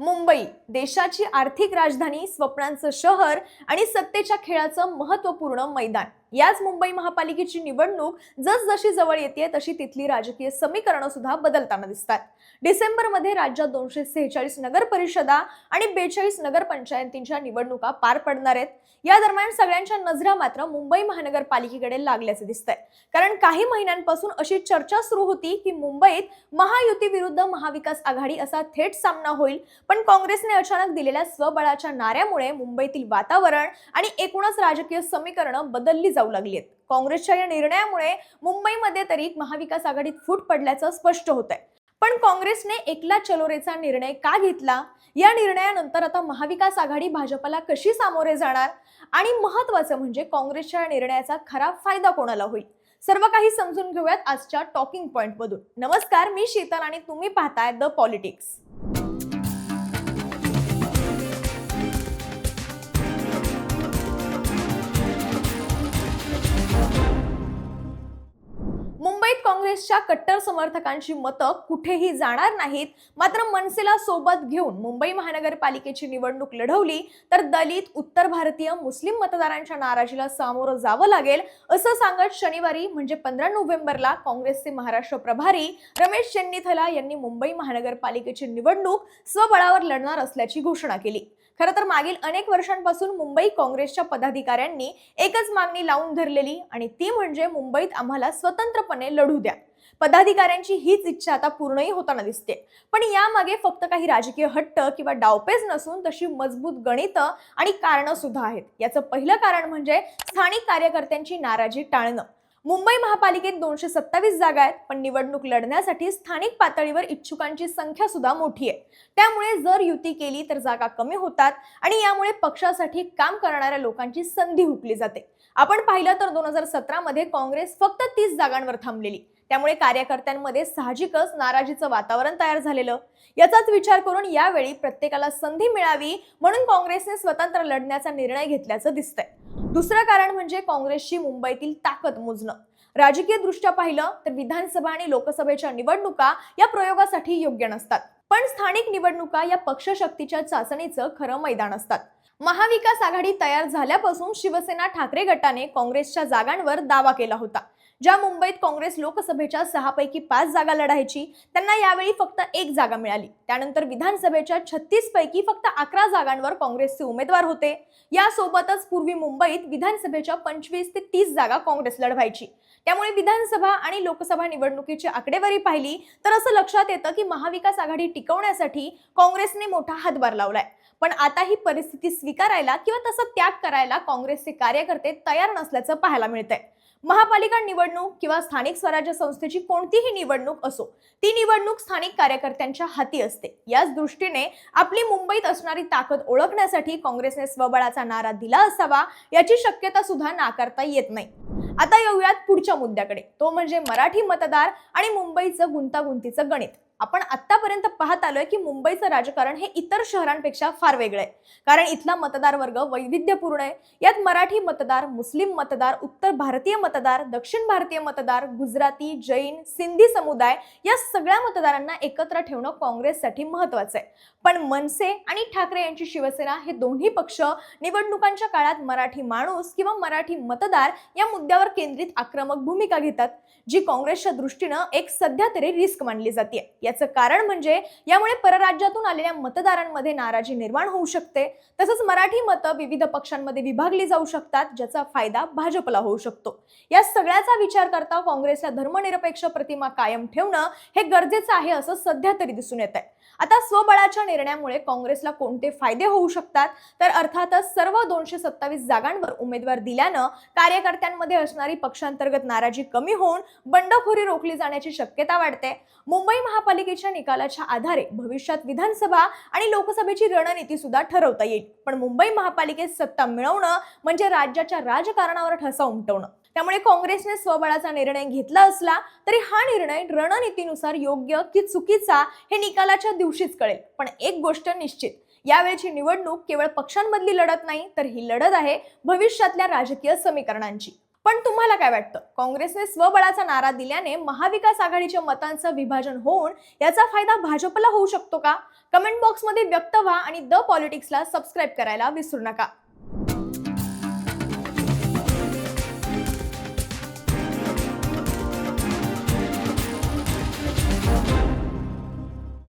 मुंबई देशाची आर्थिक राजधानी स्वप्नांचं शहर आणि सत्तेच्या खेळाचं महत्त्वपूर्ण मैदान. याच मुंबई महापालिकेची निवडणूक जसजशी जवळ येते तशी तिथली राजकीय समीकरणं सुद्धा बदलताना दिसतात. डिसेंबरमध्ये राज्यात दोनशे सेहेचाळीस नगर परिषदा आणि बेचाळीस नगरपंचायतींच्या निवडणुका पार पडणार आहेत. या दरम्यान सगळ्यांच्या नजरा मात्र मुंबई महानगरपालिकेकडे लागल्याचे दिसतंय. कारण काही महिन्यांपासून अशी चर्चा सुरू होती की मुंबईत महायुती विरुद्ध महाविकास आघाडी असा थेट सामना होईल पण काँग्रेसने अचानक दिलेल्या स्वबळाच्या नाऱ्यामुळे मुंबईतील वातावरण आणि एकूणच राजकीय समीकरणं बदलली जाऊ लागली आहेत काँग्रेसच्या या निर्णयामुळे मुंबईमध्ये तरी महाविकास आघाडीत फूट पडल्याचं स्पष्ट होत आहे पण काँग्रेसने एकला चलोरेचा निर्णय का घेतला? या निर्णयानंतर आता महाविकास आघाडी भाजपला कशी सामोरे जाणार? आणि महत्वाचं म्हणजे काँग्रेसच्या या निर्णयाचा खरा फायदा कोणाला होईल? सर्व काही समजून घेऊयात आजच्या टॉकिंग पॉइंट मधून नमस्कार मी शीतल आणि तुम्ही पाहताय द पॉलिटिक्स. काँग्रेसच्या कट्टर समर्थकांची मतं कुठेही जाणार नाहीत. मात्र मनसेला सोबत घेऊन मुंबई महानगरपालिकेची निवडणूक लढवली तर दलित उत्तर भारतीय मुस्लिम मतदारांच्या नाराजीला सामोरं जावं लागेल असं सांगत शनिवारी म्हणजे पंधरा नोव्हेंबरला काँग्रेसचे महाराष्ट्र प्रभारी रमेश चेन्नीथला यांनी मुंबई महानगरपालिकेची निवडणूक स्वबळावर लढणार असल्याची घोषणा केली. खरं तर मागील अनेक वर्षांपासून मुंबई काँग्रेसच्या पदाधिकाऱ्यांनी एकच मागणी लावून धरलेली आणि ती म्हणजे मुंबईत आम्हाला स्वतंत्रपणे लढू द्या. पदाधिकाऱ्यांची हीच इच्छा आता पूर्णही होताना दिसते. पण यामागे फक्त काही राजकीय हट्ट किंवा डावपेच नसून तशी मजबूत गणितं आणि कारणं सुद्धा आहेत. याचं पहिलं कारण म्हणजे स्थानिक कार्यकर्त्यांची नाराजी टाळणं. मुंबई महापालिकेत दोनशे सत्तावीस जागा आहेत पण निवडणूक लढण्यासाठी स्थानिक पातळीवर इच्छुकांची संख्या सुद्धा मोठी आहे. त्यामुळे जर युती केली तर जागा कमी होतात आणि यामुळे पक्षासाठी काम करणाऱ्या लोकांची संधी हुकली जाते. आपण पाहिलं तर दोन हजार सतरामध्ये काँग्रेस फक्त तीस जागांवर थांबलेली. त्यामुळे कार्यकर्त्यांमध्ये साहजिकच नाराजीचं वातावरण तयार झालेलं. याचाच विचार करून यावेळी प्रत्येकाला संधी मिळावी म्हणून काँग्रेसने स्वतंत्र लढण्याचा निर्णय घेतल्याचं दिसतंय. दुसरं कारण म्हणजे काँग्रेसची मुंबईतील ताकद मोजणं. राजकीय दृष्ट्या पाहिलं तर विधानसभा आणि लोकसभेच्या निवडणुका या प्रयोगासाठी योग्य नसतात. पण स्थानिक निवडणुका या पक्षशक्तीच्या चाचणीचं खरं मैदान असतात. महाविकास आघाडी तयार झाल्यापासून शिवसेना ठाकरे गटाने काँग्रेसच्या जागांवर दावा केला होता. ज्या मुंबईत काँग्रेस लोकसभेच्या सहापैकी पाच जागा लढायची त्यांना यावेळी फक्त एक जागा मिळाली. त्यानंतर विधानसभेच्या छत्तीस पैकी फक्त अकरा जागांवर काँग्रेसचे उमेदवार होते. यासोबतच पूर्वी मुंबईत विधानसभेच्या पंचवीस ते तीस जागा काँग्रेस लढवायची. त्यामुळे विधानसभा आणि लोकसभा निवडणुकीची आकडेवारी पाहिली तर असं लक्षात येतं की महाविकास आघाडी टिकवण्यासाठी काँग्रेसने मोठा हातभार लावलाय. पण आता ही परिस्थिती स्वीकारायला किंवा तसं त्याग करायला काँग्रेसचे कार्यकर्ते तयार नसल्याचं पाहायला मिळतंय. महापालिका निवड निवडणूक किंवा स्थानिक स्वराज्य संस्थेची कोणतीही निवडणूक असो ती निवडणूक स्थानिक कार्यकर्त्यांच्या हाती असते. याच दृष्टीने आपली मुंबईत असणारी ताकद ओळखण्यासाठी काँग्रेसने स्वबळाचा नारा दिला असावा याची शक्यता सुद्धा नाकारता येत नाही. आता येऊयात पुढच्या मुद्द्याकडे. तो म्हणजे मराठी मतदार आणि मुंबईचं गुंतागुंतीचं गणित. आपण आतापर्यंत पाहत आलोय की मुंबईचं राजकारण हे इतर शहरांपेक्षा फार वेगळं आहे. कारण इथला मतदार वर्ग वैविध्यपूर्ण आहे. यात मराठी मतदार मुस्लिम मतदार उत्तर भारतीय मतदार दक्षिण भारतीय मतदार गुजराती जैन सिंधी समुदाय या सगळ्या मतदारांना एकत्र ठेवणं काँग्रेससाठी महत्वाचं आहे. पण मनसे आणि ठाकरे यांची शिवसेना हे दोन्ही पक्ष निवडणुकांच्या काळात मराठी माणूस किंवा मराठी मतदार या मुद्द्यावर केंद्रित आक्रमक भूमिका घेतात जी काँग्रेसच्या दृष्टीनं एक सध्या तरी रिस्क मानली जाते याचं कारण म्हणजे यामुळे परराज्यातून आलेल्या मतदारांमध्ये नाराजी निर्माण होऊ शकते. तसंच मराठी मतं विविध पक्षांमध्ये विभागली जाऊ शकतात ज्याचा फायदा भाजपला होऊ शकतो. या सगळ्याचा विचार करता काँग्रेसला धर्मनिरपेक्ष प्रतिमा कायम ठेवणं हे गरजेचं आहे असं सध्या तरी दिसून येत आहे आता स्वबळाच्या निर्णयामुळे काँग्रेसला कोणते फायदे होऊ शकतात? तर अर्थातच सर्व दोनशे सत्तावीस जागांवर उमेदवार दिल्यानं कार्यकर्त्यांमध्ये असणारी पक्षांतर्गत नाराजी कमी होऊन बंडखोरी रोखली जाण्याची शक्यता वाढते. मुंबई महापालिकेच्या निकालाच्या आधारे भविष्यात विधानसभा आणि लोकसभेची रणनीती सुद्धा ठरवता येईल. पण मुंबई महापालिकेत सत्ता मिळवणं म्हणजे राज्याच्या राजकारणावर ठसा उमटवणं. त्यामुळे काँग्रेसने स्वबळाचा निर्णय घेतला असला तरी हा निर्णय रणनीतीनुसार योग्य की चुकीचा हे निकालाच्या दिवशीच कळेल. पण एक गोष्ट निश्चित यावेळची निवडणूक केवळ पक्षांमधली लढत नाही तर ही लढत आहे भविष्यातल्या राजकीय समीकरणांची. पण तुम्हाला काय वाटतं? काँग्रेसने स्वबळाचा नारा दिल्याने महाविकास आघाडीच्या मतांचं विभाजन होऊन याचा फायदा भाजपला होऊ शकतो का? कमेंट बॉक्समध्ये व्यक्त व्हा आणि द पॉलिटिक्सला सबस्क्राईब करायला विसरू नका.